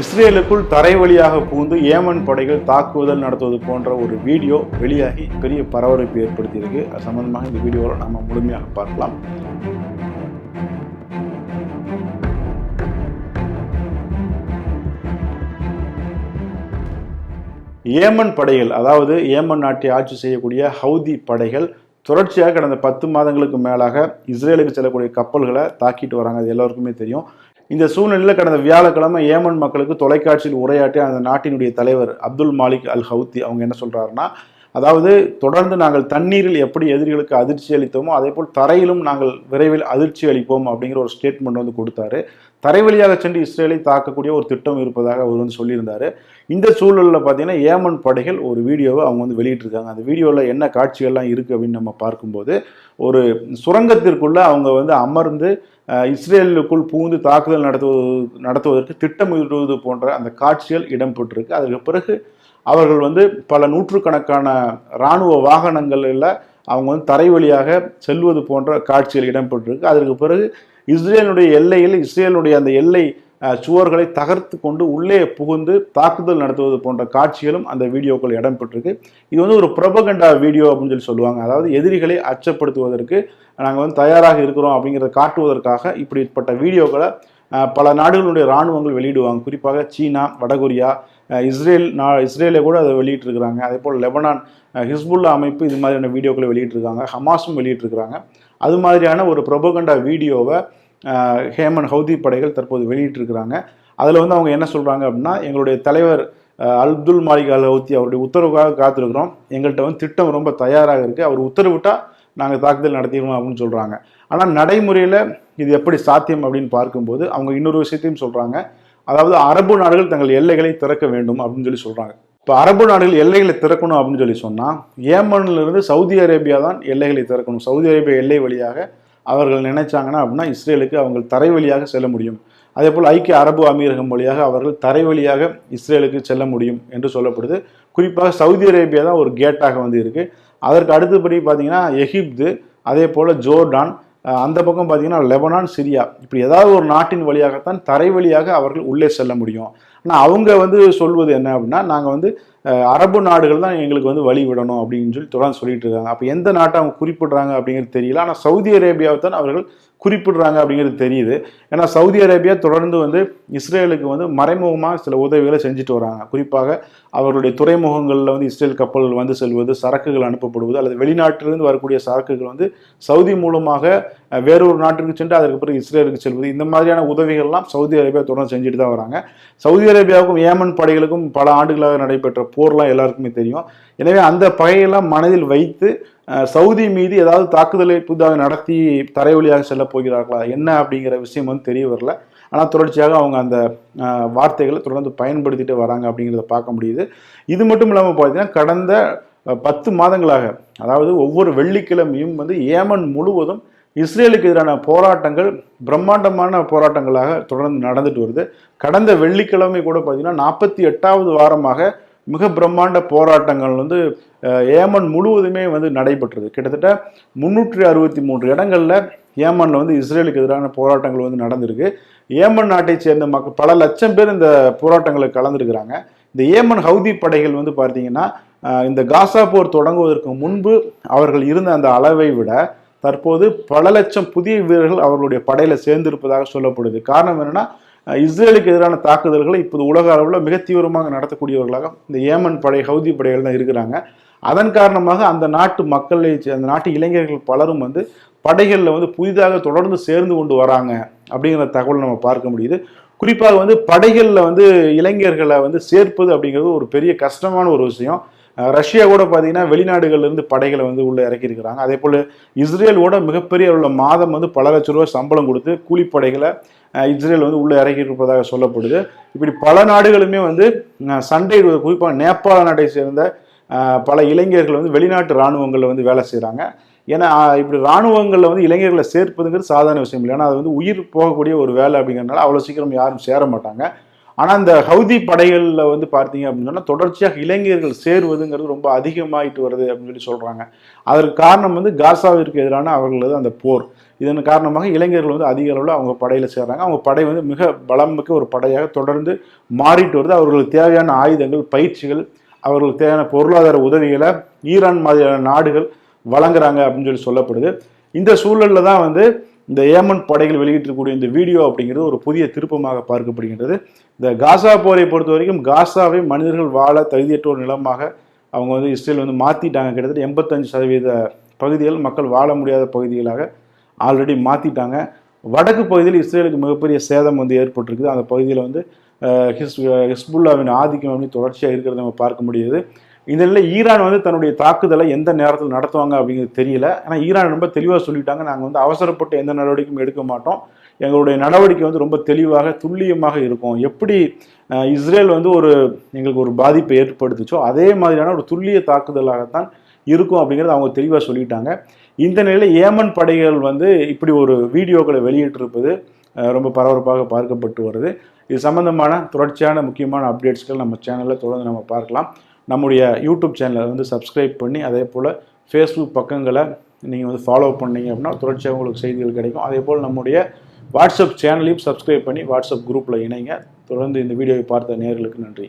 இஸ்ரேலுக்குள் தரை வழியாக புகுந்து ஏமன் படைகள் தாக்குதல் நடத்துவது போன்ற ஒரு வீடியோ வெளியாகி பெரிய பரபரப்பு ஏற்படுத்தியிருக்கு. அது சம்பந்தமாக இந்த வீடியோவில் நம்ம முழுமையாக பார்க்கலாம். ஏமன் படைகள் அதாவது ஏமன் நாட்டை ஆட்சி செய்யக்கூடிய ஹவுதி படைகள் தொடர்ச்சியாக கடந்த பத்து மாதங்களுக்கு மேலாக இஸ்ரேலுக்கு செல்லக்கூடிய கப்பல்களை தாக்கிட்டு வராங்க. அது எல்லாருக்குமே தெரியும். இந்த சூழ்நிலையில் கடந்த வியாழக்கிழமை ஏமன் மக்களுக்கு தொலைக்காட்சியில் உரையாற்றிய அந்த நாட்டினுடைய தலைவர் அப்துல் மாலிக் அல் ஹவுத்தி அவங்க என்ன சொல்கிறாருன்னா அதாவது தொடர்ந்து நாங்கள் தண்ணீரில் எப்படி எதிரிகளுக்கு அதிர்ச்சி அளித்தோமோ அதே போல் தரையிலும் நாங்கள் விரைவில் அதிர்ச்சி அளிப்போம் அப்படிங்கிற ஒரு ஸ்டேட்மெண்ட் வந்து கொடுத்தாரு. தரை வழியாக சென்று இஸ்ரேலை தாக்கக்கூடிய ஒரு திட்டம் இருப்பதாக அவர் வந்து சொல்லியிருந்தார். இந்த சூழலில் பார்த்தீங்கன்னா ஏமன் படைகள் ஒரு வீடியோவை அவங்க வந்து வெளியிட்டிருக்காங்க. அந்த வீடியோவில் என்ன காட்சிகள்லாம் இருக்குது அப்படின்னு நம்ம பார்க்கும்போது ஒரு சுரங்கத்திற்குள்ளே அவங்க வந்து அமர்ந்து இஸ்ரேலுக்குள் பூந்து தாக்குதல் நடத்துவது நடத்துவதற்கு திட்டமிடுவது போன்ற அந்த காட்சிகள் இடம்பெற்றிருக்கு. அதற்கு பிறகு அவர்கள் வந்து பல நூற்றுக்கணக்கான இராணுவ வாகனங்களில் அவங்க வந்து தரை வழியாக செல்வது போன்ற காட்சிகள் இடம்பெற்றிருக்கு. அதற்கு பிறகு இஸ்ரேலுடைய எல்லையில் இஸ்ரேலுடைய அந்த எல்லை சுவர்களை தகர்த்து கொண்டு உள்ளே புகுந்து தாக்குதல் நடத்துவது போன்ற காட்சிகளும் அந்த வீடியோக்கள் இடம்பெற்றிருக்கு. இது வந்து ஒரு பிரபகண்டா வீடியோ அப்படின்னு சொல்லி சொல்லுவாங்க. அதாவது எதிரிகளை அச்சப்படுத்துவதற்கு நாங்கள் வந்து தயாராக இருக்கிறோம் அப்படிங்கிறத காட்டுவதற்காக இப்படிப்பட்ட வீடியோக்களை பல நாடுகளுடைய இராணுவங்கள் வெளியிடுவாங்க. குறிப்பாக சீனா வடகொரியா இஸ்ரேல் நா இஸ்ரேலை கூட அதை வெளியிட்டிருக்கிறாங்க. அதே போல் லெபனான் ஹிஸ்புல்லா அமைப்பு இது மாதிரியான வீடியோக்களை வெளியிட்டிருக்காங்க. ஹமாஸும் வெளியிட்டிருக்கிறாங்க. அது மாதிரியான ஒரு பிரபகண்டா வீடியோவை ஹேமன் ஹவுதி படைகள் தற்போது வெளியிட்டிருக்கிறாங்க. அதில் வந்து அவங்க என்ன சொல்கிறாங்க அப்படின்னா எங்களுடைய தலைவர் அப்துல் மாலிக் அல் ஹவுத்தி அவருடைய உத்தரவுக்காக காத்திருக்கிறோம். எங்கள்கிட்ட வந்து திட்டம் ரொம்ப தயாராக இருக்குது அவர் உத்தரவிட்டா நாங்கள் தாக்குதல் நடத்திடுவோம் அப்படின்னு சொல்கிறாங்க ஆனால் நடைமுறையில் இது எப்படி சாத்தியம் அப்படின்னு பார்க்கும்போது அவங்க இன்னொரு விஷயத்தையும் சொல்கிறாங்க அதாவது அரபு நாடுகள் தங்கள் எல்லைகளை திறக்க வேண்டும் அப்படின்னு சொல்லி சொல்கிறாங்க இப்போ அரபு நாடுகள் எல்லைகளை திறக்கணும் அப்படின்னு சொல்லி சொன்னால் ஏமன்லேருந்து சவுதி அரேபியா தான் எல்லைகளை திறக்கணும். சவுதி அரேபியா எல்லை வழியாக அவர்கள் நினைச்சாங்கன்னா அப்படின்னா இஸ்ரேலுக்கு அவங்க தரை வழியாக செல்ல முடியும். அதே போல் ஐக்கிய அரபு அமீரகம் வழியாக அவர்கள் தரை வழியாக இஸ்ரேலுக்கு செல்ல முடியும் என்று சொல்லப்படுது. குறிப்பாக சவுதி அரேபியா தான் ஒரு கேட்டாக வந்து இருக்குது அதற்கு அடுத்தபடி பார்த்தீங்கன்னா எகிப்து அதே போல் ஜோர்டான் அந்த பக்கம் பார்த்தீங்கன்னா லெபனான் சிரியா. இப்படி ஏதாவது ஒரு நாட்டின் வழியாகத்தான் தரை வழியாக அவர்கள் உள்ளே செல்ல முடியும். ஆனால் அவங்க வந்து சொல்வது என்ன அப்படின்னா நாங்கள் வந்து அரபு நாடுகள் தான் எங்களுக்கு வந்து வழி விடணும் அப்படின்னு சொல்லி தொடர்ந்து சொல்லிட்டு இருக்காங்க. அப்போ எந்த நாட்டை அவங்க குறிப்பிடுறாங்க அப்படிங்கிறது தெரியல. ஆனால் சவுதி அரேபியாவை தான் அவர்கள் குறிப்பிடுறாங்க அப்படிங்கிறது தெரியுது. ஏன்னா சவுதி அரேபியா தொடர்ந்து வந்து இஸ்ரேலுக்கு வந்து மறைமுகமாக சில உதவிகளை செஞ்சுட்டு வராங்க. குறிப்பாக அவர்களுடைய துறைமுகங்களில் வந்து இஸ்ரேல் கப்பல்கள் வந்து செல்வது சரக்குகள் அனுப்பப்படுவது அல்லது வெளிநாட்டிலிருந்து வரக்கூடிய சரக்குகள் வந்து சவுதி மூலமாக வேறொரு நாட்டுக்கு சென்று அதற்கு பிறகு இஸ்ரேலுக்கு செல்வது. இந்த மாதிரியான உதவிகள்லாம் சவுதி அரேபியா தொடர்ந்து செஞ்சுட்டு தான் வராங்க. சவுதி அரேபியாவுக்கும் ஏமன் படைகளுக்கும் பல ஆண்டுகளாக நடைபெற்ற போர்லாம் எல்லாருக்குமே தெரியும். எனவே அந்த பகையெல்லாம் மனதில் வைத்து சவுதி மீது ஏதாவது தாக்குதலை புதிதாக நடத்தி தரை வழியாக செல்ல போகிறார்களா? என்ன அப்படிங்கிற விஷயம் வந்து தெரிய வரல. ஆனால் தொடர்ச்சியாக அவங்க அந்த வார்த்தைகளை தொடர்ந்து பயன்படுத்திட்டு வராங்க அப்படிங்கிறத பார்க்க முடியுது. இது மட்டும் இல்லாமல் பார்த்தீங்கன்னா கடந்த பத்து மாதங்களாக அதாவது ஒவ்வொரு வெள்ளிக்கிழமையும் வந்து ஏமன் முழுவதும் இஸ்ரேலுக்கு எதிரான போராட்டங்கள் பிரம்மாண்டமான போராட்டங்களாக தொடர்ந்து நடந்துட்டு வருது. கடந்த வெள்ளிக்கிழமை கூட பார்த்தீங்கன்னா நாற்பத்தி எட்டாவது வாரமாக மிக பிரம்மாண்ட போராட்டங்கள் வந்து ஏமன் முழுவதுமே வந்து நடைபெற்றது. கிட்டத்தட்ட முன்னூற்றி அறுபத்தி மூன்று இடங்களில் ஏமனில் வந்து இஸ்ரேலுக்கு எதிரான போராட்டங்கள் வந்து நடந்திருக்கு. ஏமன் நாட்டை சேர்ந்த மக்கள் பல லட்சம் பேர் இந்த போராட்டங்களை கலந்துருக்கிறாங்க. இந்த ஏமன் ஹவுதி படைகள் வந்து பார்த்தீங்கன்னா இந்த காசா போர் தொடங்குவதற்கு முன்பு அவர்கள் இருந்த அந்த அளவை விட தற்போது பல லட்சம் புதிய வீரர்கள் அவர்களுடைய படையில் சேர்ந்திருப்பதாக சொல்லப்படுது. காரணம் என்னென்னா இஸ்ரேலுக்கு எதிரான தாக்குதல்களை இப்போது உலக அளவில் மிக தீவிரமாக நடத்தக்கூடியவர்களாக இந்த ஏமன் படை ஹவுதி படைகள் தான் இருக்கிறாங்க. அதன் காரணமாக அந்த நாட்டு மக்களை சே- அந்த நாட்டு இளைஞர்கள் பலரும் வந்து படைகளில் வந்து புதிதாக தொடர்ந்து சேர்ந்து கொண்டு வராங்க அப்படிங்கிற தகவல் நம்ம பார்க்க முடியுது. குறிப்பாக வந்து படைகளில் வந்து இளைஞர்களை வந்து சேர்ப்பது அப்படிங்கிறது ஒரு பெரிய கஷ்டமான ஒரு விஷயம். ரஷ்யா கூட பார்த்தீங்கன்னா வெளிநாடுகள்லேருந்து படைகளை வந்து உள்ளே இறக்கியிருக்கிறாங்க. அதே போல் இஸ்ரேல் கூட மிகப்பெரிய உள்ள மாதம் வந்து பல லட்ச ரூபாய் சம்பளம் கொடுத்து கூலிப்படைகளை இஸ்ரேல் வந்து உள்ளே இறக்கி இருப்பதாக சொல்லப்படுது. இப்படி பல நாடுகளுமே வந்து சண்டையிடுவது குறிப்பாக நேபாள நாட்டை சேர்ந்த பல இளைஞர்கள் வந்து வெளிநாட்டு இராணுவங்களில் வந்து வேலை செய்கிறாங்க ஏன்னா இப்படி இராணுவங்களில் வந்து இளைஞர்களை சேர்ப்பதுங்கிறது சாதாரண விஷயம் இல்லை. ஏன்னா அது வந்து உயிர் போகக்கூடிய ஒரு வேலை அப்படிங்கிறதுனால அவ்வளோ சீக்கிரம் யாரும் சேர மாட்டாங்க. ஆனால் இந்த ஹவுதி படைகளில் வந்து பார்த்தீங்க அப்படின்னு சொன்னால் தொடர்ச்சியாக இளைஞர்கள் சேருவதுங்கிறது ரொம்ப அதிகமாயிட்டு வருது அப்படின்னு சொல்லி சொல்கிறாங்க அதற்கு காரணம் வந்து காசாவிற்கு எதிரான அவர்களது அந்த போர். இதன் காரணமாக இளைஞர்கள் வந்து அதிக அளவில் அவங்க படையில் சேர்றாங்க. அவங்க படை வந்து மிக பலமிக்க ஒரு படையாக தொடர்ந்து மாறிட்டு வருது. அவர்களுக்கு தேவையான ஆயுதங்கள் பயிற்சிகள் அவர்களுக்கு தேவையான பொருளாதார உதவிகளை ஈரான் மாதிரியான நாடுகள் வழங்குறாங்க அப்படின்னு சொல்லி சொல்லப்படுது. இந்த சூழலில் தான் வந்து இந்த ஏமன் படைகள் வெளியிட்டிருக்கக்கூடிய இந்த வீடியோ அப்படிங்கிறது ஒரு புதிய திருப்பமாக பார்க்கப்படுகின்றது. இந்த காசா போரை பொறுத்த வரைக்கும் காசாவை மனிதர்கள் வாழ தகுதியற்ற ஒரு நிலமாக அவங்க வந்து இஸ்ரேல் வந்து மாற்றிட்டாங்க கிட்டத்தட்ட எண்பத்தஞ்சு சதவீத பகுதிகள் மக்கள் வாழ முடியாத பகுதிகளாக ஆல்ரெடி மாற்றிட்டாங்க வடக்கு பகுதியில் இஸ்ரேலுக்கு மிகப்பெரிய சேதம் வந்து ஏற்பட்டிருக்குது. அந்த பகுதியில் வந்து ஹிஸ் ஹிஸ்புல்லாவின் ஆதிக்கம் அப்படின்னு தொடர்ச்சியாக இருக்கிறத நம்ம பார்க்க முடியுது. இந்த நிலையில் ஈரான் வந்து தன்னுடைய தாக்குதலை எந்த நேரத்தில் நடத்துவாங்க அப்படிங்கிறது தெரியல. ஆனால் ஈரான் ரொம்ப தெளிவாக சொல்லிட்டாங்க. நாங்கள் வந்து அவசரப்பட்டு எந்த நடவடிக்கையும் எடுக்க மாட்டோம். எங்களுடைய நடவடிக்கை வந்து ரொம்ப தெளிவாக துல்லியமாக இருக்கும். எப்படி இஸ்ரேல் வந்து ஒரு எங்களுக்கு ஒரு பாதிப்பை ஏற்படுத்துச்சோ அதே மாதிரியான ஒரு துல்லிய தாக்குதலாகத்தான் இருக்கும் அப்படிங்கிறத அவங்க தெளிவாக சொல்லிட்டாங்க. இந்த நிலையில் ஏமன் படைகள் வந்து இப்படி ஒரு வீடியோக்களை வெளியிட்டிருப்பது ரொம்ப பரபரப்பாக பார்க்கப்பட்டு வருது. இது சம்பந்தமான தொடர்ச்சியான முக்கியமான அப்டேட்ஸ்கள் நம்ம சேனலில் தொடர்ந்து நம்ம பார்க்கலாம். நம்முடைய யூடியூப் சேனலை வந்து சப்ஸ்கிரைப் பண்ணி அதே போல் ஃபேஸ்புக் பக்கங்களை நீங்கள் வந்து ஃபாலோ பண்ணீங்க அப்படின்னா தொடர்ச்சியாக உங்களுக்கு செய்திகள் கிடைக்கும். அதே போல் நம்முடைய வாட்ஸ்அப் சேனலையும் சப்ஸ்கிரைப் பண்ணி வாட்ஸ்அப் குரூப்பில் இணைங்க. தொடர்ந்து இந்த வீடியோவை பார்த்த நேர்களுக்கு நன்றி.